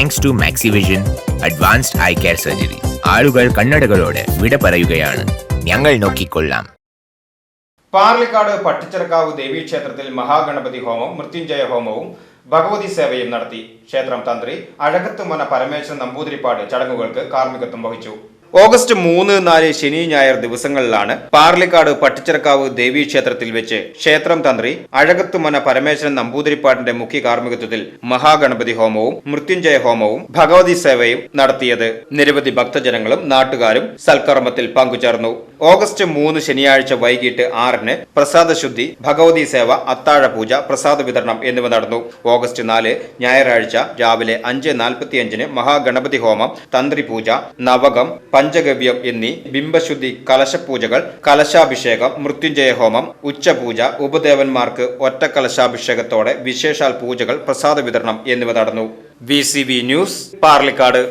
Thanks to Maxivision advanced eye care surgery ആളുകൾ കണ്ണടകളോട് വിട പറയുകയാണ്. ഞങ്ങൾ നോക്കിക്കൊള്ളാം. പാർലിക്കാട് പട്ടിച്ചിറക്കാവ് ദേവീക്ഷേത്രത്തിൽ മഹാഗണപതി ഹോമം മൃത്യുഞ്ജയ ഹോമവും ഭഗവതി സേവയും നടത്തി ക്ഷേത്രം തന്ത്രി അഴകത്തുമന പരമേശ്വരൻ നമ്പൂതിരിപ്പാട് ചടങ്ങുകൾക്ക് കാർമ്മികത്വം വഹിച്ചു. ഓഗസ്റ്റ് മൂന്ന് നാല് ശനി ഞായർ ദിവസങ്ങളിലാണ് പാർലിക്കാട് പട്ടിച്ചിറക്കാവ് ദേവീക്ഷേത്രത്തിൽ വെച്ച് ക്ഷേത്രം തന്ത്രി അഴകത്തുമന പരമേശ്വരൻ നമ്പൂതിരിപ്പാട്ടിന്റെ മുഖ്യ കാർമ്മികത്വത്തിൽ മഹാഗണപതി ഹോമവും മൃത്യുഞ്ജയ ഹോമവും ഭഗവതി സേവയും നടത്തിയത് നിരവധി ഭക്തജനങ്ങളും നാട്ടുകാരും സൽക്കർമ്മത്തിൽ പങ്കുചേർന്നു ഓഗസ്റ്റ് മൂന്ന് ശനിയാഴ്ച വൈകിട്ട് ആറിന് പ്രസാദശുദ്ധി ഭഗവതി സേവ അത്താഴപൂജ പ്രസാദ വിതരണം എന്നിവ നടന്നു. ഓഗസ്റ്റ് നാല് ഞായറാഴ്ച രാവിലെ അഞ്ച് നാൽപ്പത്തിയഞ്ചിന് മഹാഗണപതി ഹോമം തന്ത്രി പൂജ നവകം പഞ്ചഗവ്യം എന്നീ ബിംബശുദ്ധി കലശപൂജകൾ കലശാഭിഷേകം മൃത്യുഞ്ജയ ഹോമം ഉച്ചപൂജ ഉപദേവന്മാർക്ക് ഒറ്റ കലശാഭിഷേകത്തോടെ വിശേഷാൽ പൂജകൾ പ്രസാദ വിതരണം എന്നിവ നടന്നു. V news Parlikad.